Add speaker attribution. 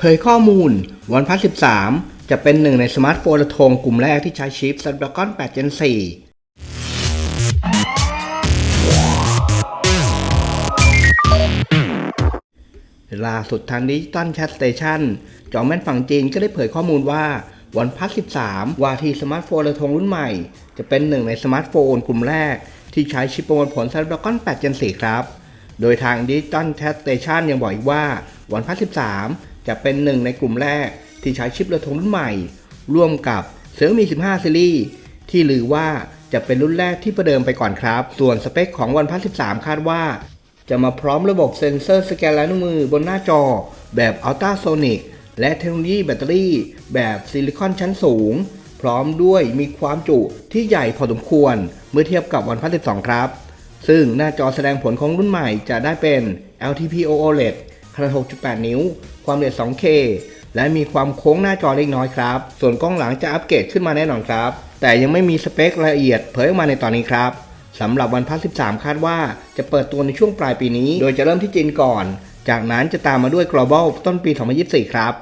Speaker 1: เผยข้อมูล OnePlus 13 จะเป็นหนึ่งในสมาร์ทโฟนระทงกลุ่มแรกที่ใช้ชิป Snapdragon 8 Gen 4ล่าสุดทางดิจิตอลแชทสเตชันจอมแม่นฝั่งจีนก็ได้เผยข้อมูลว่า OnePlus 13วาทีสมาร์ทโฟนระทงรุ่นใหม่ จะเป็นหนึ่งในสมาร์ทโฟนกลุ่มแรก ที่ใช้ชิปประมวลผล Snapdragon 8 Gen 4 ครับ โดยทางดิจิตอลแชทสเตชันยังบอกอีกว่า OnePlus 13 จะเป็นหนึ่งในกลุ่มแรกที่ใช้ชิประทงรุ่นใหม่ ร่วมกับ Xiaomi 15ซีรีส์ที่ลือว่าจะเป็นรุ่นแรกที่ประเดิมไปก่อนครับ ส่วนสเปคของ OnePlus 13 คาดว่า จะมาพร้อมระบบเซ็นเซอร์สแกนลายนิ้วมือบนหน้าจอ แบบ Ultrasonic และเทคโนโลยีแบตเตอรี่ แบบซิลิคอนชั้นสูง พร้อมด้วยมีความจุที่ใหญ่พอสมควร เมื่อเทียบกับ OnePlus 12 ครับ ซึ่งหน้าจอแสดงผลของรุ่นใหม่จะได้เป็น LTPO OLED ขนาด 6.8 นิ้ว ความละเอียด 2K และมีความโค้งหน้าจอเล็กน้อยครับ ส่วนกล้องหลังจะอัปเกรดขึ้นมาแน่นอนครับ แต่ยังไม่มีสเปครายละเอียดเผยออกมาในตอนนี้ครับสำหรับวันพัส13 คาดว่าจะเปิดตัวในช่วงปลายปีนี้ โดยจะเริ่มที่จีนก่อน จากนั้นจะตามมาด้วย global ต้นปี 2024 ครับ